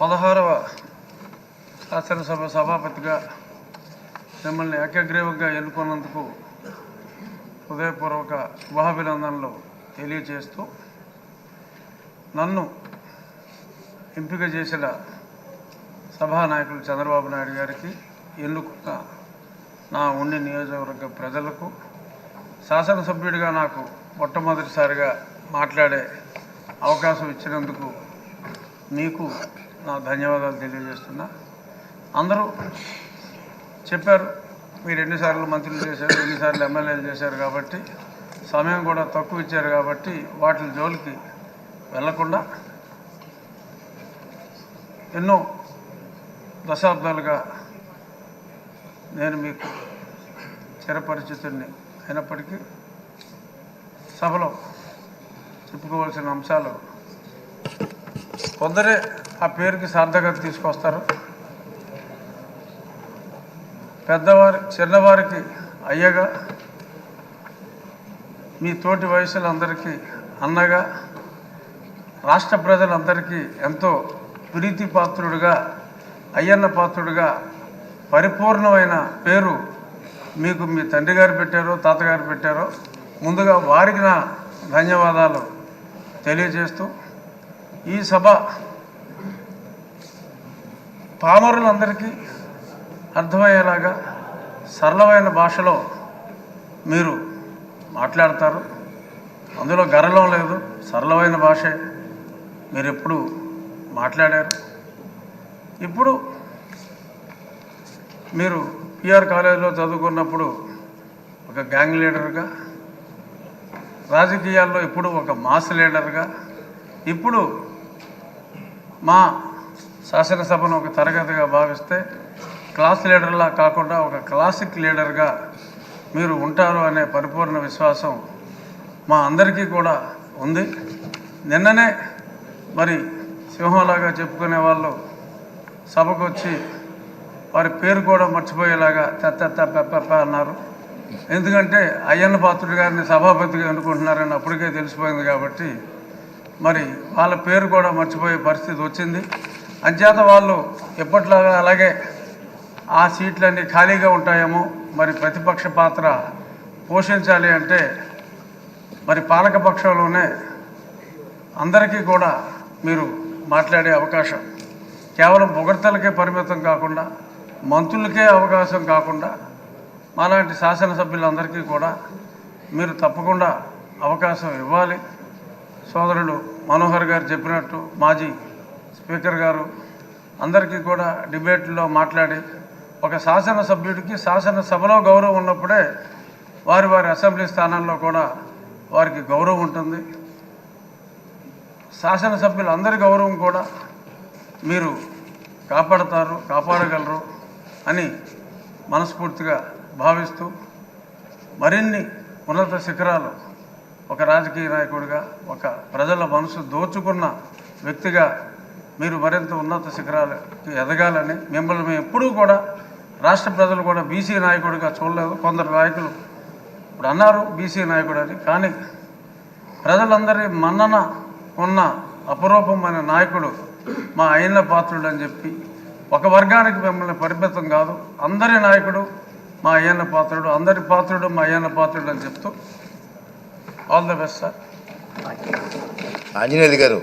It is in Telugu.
పదహారవ శాసనసభ సభాపతిగా మిమ్మల్ని ఏకగ్రీవంగా ఎన్నుకున్నందుకు హృదయపూర్వక శుభాభినందనలు తెలియజేస్తూ నన్ను ఎంపిక చేసిన సభానాయకులు చంద్రబాబు నాయుడు గారికి ఎన్నుకున్న నా ఉండి నియోజకవర్గ ప్రజలకు శాసనసభ్యుడిగా నాకు మొట్టమొదటిసారిగా మాట్లాడే అవకాశం ఇచ్చినందుకు మీకు నా ధన్యవాదాలు తెలియజేస్తున్నా. అందరూ చెప్పారు మీరు ఎన్నిసార్లు మంత్రులు చేశారు ఎన్నిసార్లు ఎమ్మెల్యేలు చేశారు కాబట్టి సమయం కూడా తక్కువ ఇచ్చారు కాబట్టి వాటి జోలికి వెళ్ళకుండా ఎన్నో దశాబ్దాలుగా నేను మీకు చిరపరిచితుడిని అయినప్పటికీ సభలో చెప్పుకోవాల్సిన అంశాలు కొందరే ఆ పేరుకి సార్థకత తీసుకొస్తారు. పెద్దవారి చిన్నవారికి అయ్యగా మీ తోటి వయసులందరికీ అన్నగా రాష్ట్ర ప్రజలందరికీ ఎంతో ప్రీతి పాత్రుడుగా అయ్యన్న పాత్రుడుగా పరిపూర్ణమైన పేరు మీకు మీ తండ్రి గారు పెట్టారో తాతగారు పెట్టారో ముందుగా వారికి నా ధన్యవాదాలు తెలియజేస్తూ ఈ సభ పామరులందరికీ అర్థమయ్యేలాగా సరళమైన భాషలో మీరు మాట్లాడతారు. అందులో గర్వం లేదు. సరళమైన భాషే మీరు ఎప్పుడు మాట్లాడారు. ఇప్పుడు మీరు పిఆర్ కాలేజీలో చదువుకున్నప్పుడు ఒక గ్యాంగ్ లీడర్గా రాజకీయాల్లో ఇప్పుడు ఒక మాస్ లీడర్గా ఇప్పుడు మా శాసనసభను ఒక తరగతిగా భావిస్తే క్లాస్ లీడర్లా కాకుండా ఒక క్లాసిక్ లీడర్గా మీరు ఉంటారు అనే పరిపూర్ణ విశ్వాసం మా అందరికీ కూడా ఉంది. నిన్ననే మరి సింహంలాగా చెప్పుకునే వాళ్ళు సభకు వచ్చి వారి పేరు కూడా మర్చిపోయేలాగా తెత్త పెప్ప అన్నారు. ఎందుకంటే అయ్యన్న పాత్రుడు గారిని సభాపతిగా అనుకుంటున్నారని అప్పటికే తెలిసిపోయింది కాబట్టి మరి వాళ్ళ పేరు కూడా మర్చిపోయే పరిస్థితి వచ్చింది. అంచేత వాళ్ళు ఎప్పట్లాగా అలాగే ఆ సీట్లన్నీ ఖాళీగా ఉంటాయేమో మరి ప్రతిపక్ష పాత్ర పోషించాలి అంటే మరి పాలకపక్షంలోనే అందరికీ కూడా మీరు మాట్లాడే అవకాశం. కేవలం పొగడ్తలకే పరిమితం కాకుండా మంత్రులకే అవకాశం కాకుండా మాలాంటి శాసనసభ్యులందరికీ కూడా మీరు తప్పకుండా అవకాశం ఇవ్వాలి. సోదరుడు మనోహర్ గారు చెప్పినట్టు మాజీ స్పీకర్ గారు అందరికీ కూడా డిబేట్లో మాట్లాడి ఒక శాసనసభ్యుడికి శాసనసభలో గౌరవం ఉన్నప్పుడే వారి వారి అసెంబ్లీ స్థానాల్లో కూడా వారికి గౌరవం ఉంటుంది. శాసనసభ్యులందరి గౌరవం కూడా మీరు కాపాడతారు కాపాడగలరు అని మనస్ఫూర్తిగా భావిస్తూ మరిన్ని ఉన్నత శిఖరాలు ఒక రాజకీయ నాయకుడిగా ఒక ప్రజల మనసు దోచుకున్న వ్యక్తిగా మీరు మరింత ఉన్నత శిఖరాలకి ఎదగాలని మిమ్మల్ని మేము ఎప్పుడూ కూడా రాష్ట్ర ప్రజలు కూడా బీసీ నాయకుడిగా చూడలేదు. కొందరు నాయకులు ఇప్పుడు అన్నారు బీసీ నాయకుడు అని. కానీ ప్రజలందరి మన్నన ఉన్న అపరూపమైన నాయకుడు మా అయిన పాత్రుడు అని చెప్పి ఒక వర్గానికి మిమ్మల్ని పరిమితం కాదు. అందరి నాయకుడు మా అయ్యన్న పాత్రుడు అందరి పాత్రుడు మా అయ్యన్న పాత్రుడు అని చెప్తూ all the best sir. Anjaneyulu garu